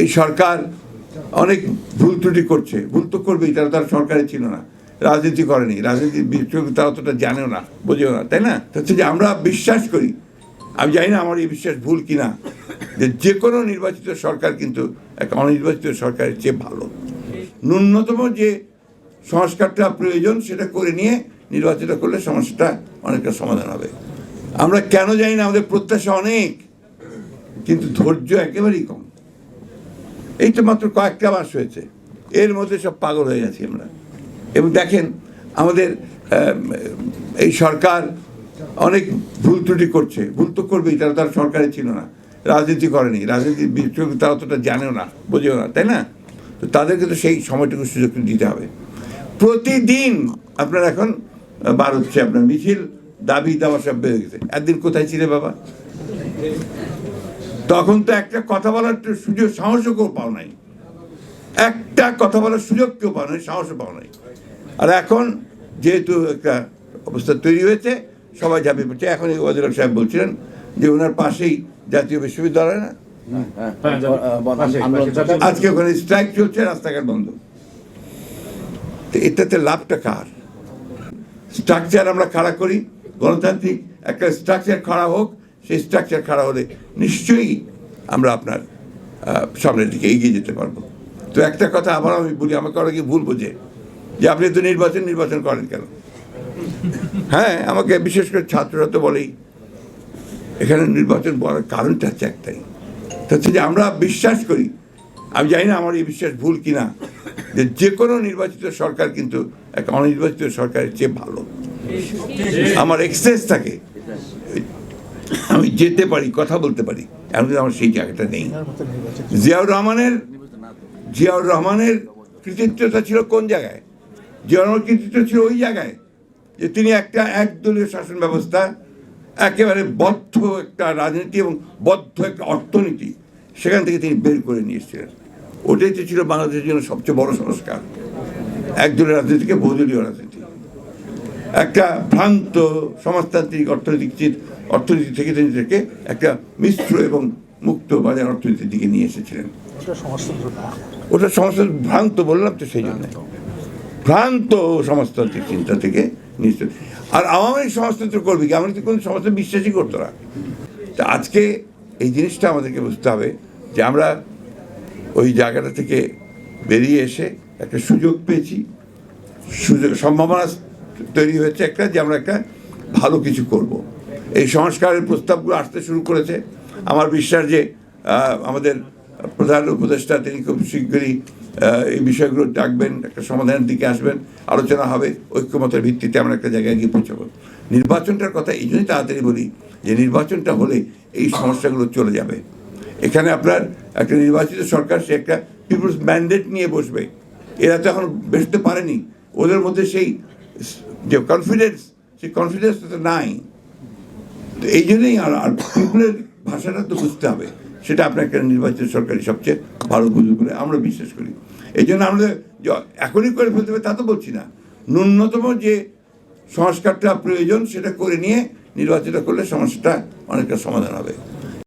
এই সরকার অনেক ভুল ত্রুটি করছে। ভুল তো করবেই, তারা তার সরকারে ছিল না। রাজনীতি করেনি। রাজনীতি তারা অতটা জানেও না, বোঝেও না, তাই না? হচ্ছে যে আমরা বিশ্বাস করি। আমি জানি না আমার এই বিশ্বাস ভুল কিনা, যে যে কোনো নির্বাচিত সরকার কিন্তু এক অনির্বাচিত সরকারের চেয়ে ভালো। ন্যূনতম যে সংস্কারটা প্রয়োজন, সেটা করে নিয়ে নির্বাচিত করলে সমস্যাটা অনেকটা সমাধান হবে। আমরা কেন জানি না, আমাদের প্রত্যাশা অনেক, কিন্তু ধৈর্য একেবারেই কম। এই তো মাত্র কয়েকটা মাস হয়েছে। এর মধ্যে সব পাগল হয়ে গেছি আমরা। এবং দেখেন, আমাদের এই সরকার অনেক ভুল ত্রুটি করছে। ভুল তো করবেই, তারা তার সরকারে ছিল না। রাজনীতি করেনি। রাজনীতি তারা অতটা জানেও না, বোঝেও না, তাই না? তো তাদেরকে তো সেই সময়টুকু সুযোগ দিতে হবে। প্রতিদিন আপনার এখন বার হচ্ছে আপনার মিছিল, দাবি দাওয়া সব বেড়ে গেছে। একদিন কোথায় ছিলে বাবা? তখন তো একটা কথা বলার সুযোগ, সাহসও কেউ পাও নাই। একটা কথা বলার সুযোগ কেউ পাও নাই, সাহসও পাও নাই। আর এখন যেহেতু একটা অবস্থা তৈরি হয়েছে, সবাই ঝাঁপিয়ে পড়ছে। এখন এই ওয়াজির সাহেব বলছিলেন যে ওনার পাশেই জাতীয় বিশ্ববিদ্যালয়, না? আজকে ওখানে স্ট্রাইক চলছে, রাস্তাঘাট বন্ধ। তো এটাতে লাভটা কার? স্ট্রাকচার আমরা খাড়া করি, গণতান্ত্রিক একটা স্ট্রাকচার খাড়া হোক সেই স্ট্রাকচার খাড়া হলে নিশ্চয়ই আমরা আপনার সামনের দিকে এগিয়ে যেতে পারব। তো একটা কথা আবার আমি বলি আমাকে অনেকে ভুল বোঝে যে আপনি তো নির্বাচন নির্বাচন করেন কেন? হ্যাঁ আমাকে বিশেষ করে ছাত্ররা তো বলেই এখানে নির্বাচন বলার কারণটা হচ্ছে একটাই। তা হচ্ছে যে আমরা বিশ্বাস করি আমি জানি না আমার এই বিশ্বাস ভুল কিনা যে যে কোনো নির্বাচিত সরকার কিন্তু একটা অনির্বাচিত সরকারের চেয়ে ভালো। আমার এক্সেস থাকে। আমি যেতে পারি, কথা বলতে পারি। এখন কিন্তু আমার সেই জায়গাটা নেই। জিয়াউর রহমানের জিয়াউর রহমানের কৃতিত্বটা ছিল কোন জায়গায়? জিয়াউর রহমানের কৃতিত্ব ছিল ওই জায়গায় যে তিনি একটা একদলীয় শাসন ব্যবস্থা, একেবারে বদ্ধ একটা রাজনীতি এবং বদ্ধ একটা অর্থনীতি সেখান থেকে তিনি বের করে নিয়ে এসেছিলেন। ওটাই তো ছিল বাংলাদেশের জন্য সবচেয়ে বড় সংস্কার। একদলীয় রাজনীতিকে বহুদলীয় রাজনীতি। একটা ভ্রান্ত সমাজতান্ত্রিক অর্থনৈতিক অর্থনীতি থেকে তিনি থেকে একটা মিশ্র এবং মুক্ত বাজার অর্থনীতির দিকে নিয়ে এসেছিলেন। ওটা সমাজতন্ত্র ভ্রান্ত বললাম তো সেই জন্য। ভ্রান্ত সমাজতান্ত্রিক চিন্তা থেকে নিশ্চয় আর আওয়ামী সমাজতন্ত্র করবে কি? আমাদের তো কোনো সমাজতন্ত্র বিশ্বাসই করতো না। তা আজকে এই জিনিসটা আমাদেরকে বুঝতে হবে যে আমরা ওই জায়গাটা থেকে বেরিয়ে এসে একটা সুযোগ পেয়েছি। সুযোগ সম্ভাবনা তৈরি হয়েছে একটা যে আমরা একটা ভালো কিছু করব। এই সংস্কারের প্রস্তাবগুলো আসতে শুরু করেছে। আমার বিশ্বাস যে আমাদের প্রধান উপদেষ্টা তিনি খুব শীঘ্রই এই বিষয়গুলো ডাকবেন, একটা সমাধানের দিকে আসবেন। আলোচনা হবে, ঐক্যমতের ভিত্তিতে আমরা একটা জায়গায় গিয়ে পৌঁছাবো। নির্বাচনটার কথা এই জন্যই তাড়াতাড়ি বলি যে, নির্বাচনটা হলে এই সমস্যাগুলো চলে যাবে। এখানে আপনার একটা নির্বাচিত সরকার, সে একটা পিপুলস ম্যান্ডেট নিয়ে বসবে। এরা তো এখন বসতে পারেনি। ওদের মধ্যে সেই যে কনফিডেন্স সেই কনফিডেন্স তো নাই। তো এই জন্যই আর পিপুলের ভাষাটা তো বুঝতে হবে। সেটা আপনাকে নির্বাচিত সরকারি সবচেয়ে ভালো বুঝে করে আমরা বিশ্বাস করি। এই জন্য আমাদের এখনই করে ফেলতে হবে তা তো বলছি না। ন্যূনতম যে সংস্কারটা প্রয়োজন সেটা করে নিয়ে নির্বাচিত করলে সমস্যাটা অনেকটা সমাধান হবে।